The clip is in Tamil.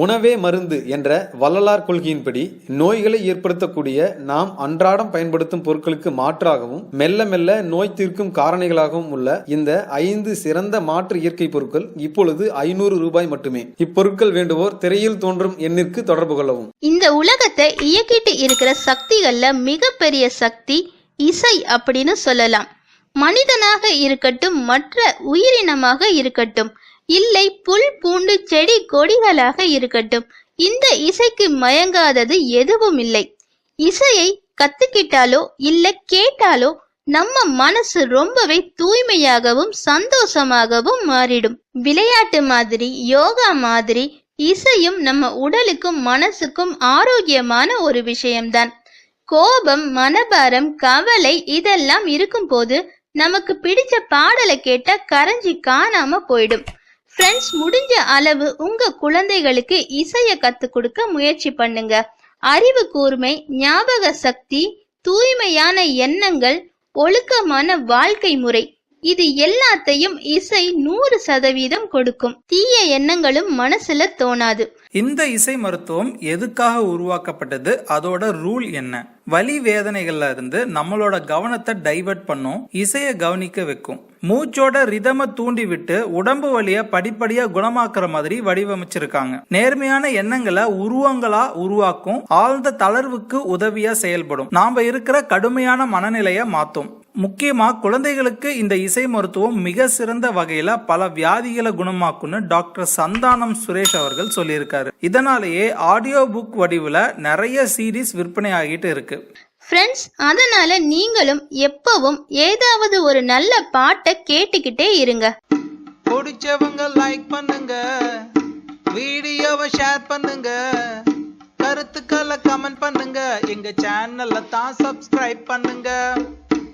உணவே மருந்து என்ற வள்ளலார் கொள்கையின்படி நோய்களை ஏற்படுத்தக்கூடிய நாம் அன்றாடம் பயன்படுத்தும் பொருட்களுக்கு மாற்றாகவும் மெல்ல மெல்ல நோய் தீர்க்கும் காரணிகளாகவும் உள்ள இந்த ஐந்து சிறந்த மாற்று இயற்கை பொருட்கள் இப்பொழுது ஐநூறு ரூபாய் மட்டுமே. இப்பொருட்கள் வேண்டுவோர் திரையில் தோன்றும் எண்ணிற்கு தொடர்பு கொள்ளவும். இந்த உலகத்தை இயக்கிட்டு இருக்கிற சக்திகள்ல மிகப்பெரிய சக்தி இசை அப்படின்னு சொல்லலாம். மனிதனாக இருக்கட்டும் மற்ற உயிரினமாக இருக்கட்டும் இல்லை புல் பூண்டு செடி கொடிகளாக இருக்கட்டும். இந்த இசைக்கு மயங்காதது எதுவும் இல்லை. இசையை கத்துக்கிட்டாலோ இல்ல கேட்டாலோ நம்ம மனசு ரொம்பவே தூய்மையாகவும் சந்தோஷமாகவும் மாறிடும். விளையாட்டு மாதிரி யோகா மாதிரி இசையும் நம்ம உடலுக்கும் மனசுக்கும் ஆரோக்கியமான ஒரு விஷயம்தான். கோபம் மனபாரம் கவலை இதெல்லாம் இருக்கும்போது நமக்கு பிடிச்ச பாடலை கேட்டா கரைஞ்சி காணாம போயிடும். ஃப்ரெண்ட்ஸ் முடிஞ்ச அளவு உங்க குழந்தைகளுக்கு இசைய கத்து கொடுக்க முயற்சி பண்ணுங்க. அறிவு கூர்மை ஞாபக சக்தி தூய்மையான எண்ணங்கள் ஒழுக்கமான வாழ்க்கை முறை இது எல்லாத்தையும் இசை நூறு சதவீதம் கொடுக்கும். தீய எண்ணங்களும் மனசுல தோணாது. இந்த இசை மருத்துவம் எதுக்காக உருவாக்கப்பட்டது? அதோட ரூல் என்ன? வலி வேதனைகள்ல இருந்து நம்மளோட கவனத்தை டைவர்ட் பண்ணும் இசைய கவனிக்க வைக்கும். மூச்சோட ரிதம தூண்டி விட்டு உடம்பு வழிய படிப்படியா குணமாக்குற மாதிரி வடிவமைச்சிருக்காங்க. நேர்மையான எண்ணங்களை உருவங்களா உருவாக்கும் ஆழ்ந்த தளர்வுக்கு உதவியா செயல்படும். நாம இருக்கிற கடுமையான மனநிலைய மாத்தும். முக்கியமா குழந்தைகளுக்கு இந்த இசை மருத்துவம் மிக சிறந்த வகையில பல வியாதிகளை குணமாக்கும்னு டாக்டர் சந்தானம் சுரேஷ் அவர்கள் சொல்லியிருக்காரு. இதனாலேயே ஆடியோ புக் வடிவுல நிறைய சீரீஸ் விற்பனை ஆகிட்டு இருக்கு. ஃப்ரெண்ட்ஸ் அதனால நீங்களும் எப்பவும் ஏதாவது ஒரு நல்ல பாட்டை கேட்டுக்கிட்டே இருங்க. பிடிச்சவங்க லைக் பண்ணுங்க. வீடியோவை ஷேர் பண்ணுங்க. கருத்துக்களை கமெண்ட் பண்ணுங்க. எங்க சேனலை தான் சப்ஸ்கிரைப் பண்ணுங்க.